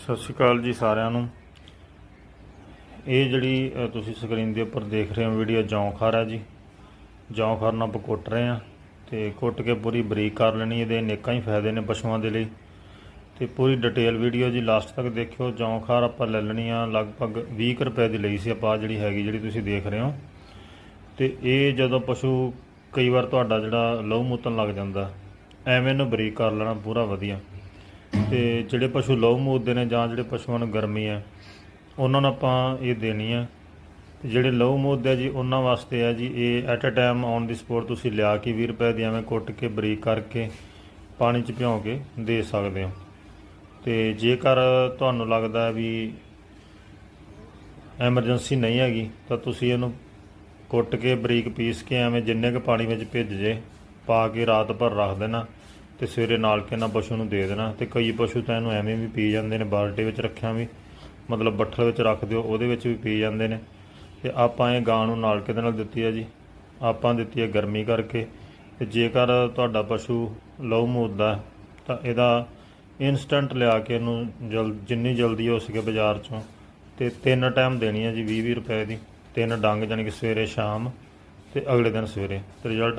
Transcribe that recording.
ਸਤਿ ਸ਼੍ਰੀ ਅਕਾਲ ਜੀ ਸਾਰਿਆਂ ਨੂੰ। ਇਹ ਜਿਹੜੀ ਤੁਸੀਂ ਸਕਰੀਨ ਦੇ ਉੱਪਰ ਦੇਖ ਰਹੇ ਹੋ ਵੀਡੀਓ ਜੌਂਖਾਰ ਹੈ ਜੀ। ਜੌਂਖਾਰ ਨਾਲ ਆਪਾਂ ਕੁੱਟ ਰਹੇ ਹਾਂ ਤੇ ਕੁੱਟ ਕੇ ਪੂਰੀ ਬਰੀਕ ਕਰ ਲੈਣੀ ਇਹਦੇ ਅਨੇਕਾਂ ਹੀ ਫਾਇਦੇ ਨੇ ਪਸ਼ੂਆਂ ਦੇ ਲਈ। ਤੇ ਪੂਰੀ ਡਿਟੇਲ ਵੀਡੀਓ ਜੀ ਲਾਸਟ ਤੱਕ ਦੇਖਿਓ। ਜੌਂਖਾਰ ਆਪਾਂ ਲੈ ਲੈਣੀ ਆ, ਲਗਭਗ 20 ਕੁ ਰੁਪਏ ਦੀ ਲਈ ਸੀ ਆਪਾਂ ਜਿਹੜੀ ਹੈਗੀ ਜਿਹੜੀ ਤੁਸੀਂ ਦੇਖ ਰਹੇ ਹੋ। ਤੇ ਇਹ ਜਦੋਂ ਪਸ਼ੂ ਕਈ ਵਾਰ ਤੁਹਾਡਾ ਜਿਹੜਾ ਲਹੂ ਮੂਤਨ ਲੱਗ ਜਾਂਦਾ, ਐਵੇਂ ਨੂੰ ਬਰੀਕ ਕਰ ਲੈਣਾ ਪੂਰਾ ਵਧੀਆ। ਤੇ ਜਿਹੜੇ ਪਸ਼ੂ ਲਹੂ ਮੂਤਦੇ ਨੇ ਜਾਂ ਜਿਹੜੇ ਪਸ਼ੂਆਂ ਨੂੰ ਗਰਮੀ ਹੈ, ਉਹਨਾਂ ਨੂੰ ਆਪਾਂ ਇਹ ਦੇਣੀ ਹੈ। ਤੇ ਜਿਹੜੇ ਲਹੂ ਮੂਤਦੇ ਆ ਜੀ, ਉਹਨਾਂ ਵਾਸਤੇ ਹੈ ਜੀ, ਇਹ at a time on the support ਤੁਸੀਂ ਲਿਆ ਕੇ 20 ਰੁਪਏ ਦੀ ਐਵੇਂ ਕੁੱਟ ਕੇ, ਬਰੀਕ ਕਰਕੇ ਪਾਣੀ 'ਚ ਭਿਉਂ ਕੇ ਦੇ ਸਕਦੇ ਹੋ। ਤੇ ਜੇਕਰ ਤੁਹਾਨੂੰ ਲੱਗਦਾ ਹੈ ਵੀ ਐਮਰਜੈਂਸੀ ਨਹੀਂ ਹੈਗੀ, ਤਾਂ ਤੁਸੀਂ ਇਹਨੂੰ ਕੁੱਟ ਕੇ, ਬਰੀਕ ਪੀਸ ਕੇ ਐਵੇਂ ਜਿੰਨੇ ਕੁ ਪਾਣੀ ਵਿੱਚ ਭਿੱਜ ਜੇ, ਪਾ ਕੇ ਰਾਤ ਭਰ ਰੱਖ ਦੇਣਾ। ਤੇ ਸਵੇਰੇ ਨਾਲ ਕੇ ਨਾ ਪਸ਼ੂ ਨੂੰ ਦੇ ਦੇਣਾ ਤੇ ਕਈ ਪਸ਼ੂ ਤਾਂ ਇਹਨੂੰ ਐਵੇਂ ਵੀ ਪੀ ਜਾਂਦੇ ਨੇ, ਬਾਲਟੀ ਵਿੱਚ ਰੱਖਿਆ ਵੀ, ਮਤਲਬ ਬੱਠਲ ਵਿੱਚ ਰੱਖ ਦਿਓ, ਉਹਦੇ ਵਿੱਚ ਵੀ ਪੀ ਜਾਂਦੇ ਨੇ। ਤੇ ਆਪਾਂ ਇਹ ਗਾਂ ਨੂੰ ਨਾਲਕੇ ਦੇ ਨਾਲ ਦਿੱਤੀ ਹੈ ਜੀ। ਆਪਾਂ ਦਿੱਤੀ ਹੈ ਗਰਮੀ ਕਰਕੇ। ਤੇ ਜੇਕਰ ਤੁਹਾਡਾ ਪਸ਼ੂ ਲਹੂ ਮੂਦਦਾ ਤਾਂ ਇਹਦਾ ਇਨਸਟੈਂਟ ਲਿਆ ਕੇ ਇਹਨੂੰ ਜਲ, ਜਿੰਨੀ ਜਲਦੀ ਹੋ ਸਕੇ ਬਾਜ਼ਾਰ ਚੋਂ। ਤੇ ਤਿੰਨ ਟਾਈਮ ਦੇਣੀ ਹੈ ਜੀ 20 20 ਰੁਪਏ ਦੀ। ਤਿੰਨ ਡੰਗ ਜਾਣੀ ਕਿ ਸਵੇਰੇ, ਸ਼ਾਮ ਤੇ ਅਗਲੇ ਦਿਨ ਸਵੇਰੇ। ਤੇ ਰਿਜ਼ਲਟ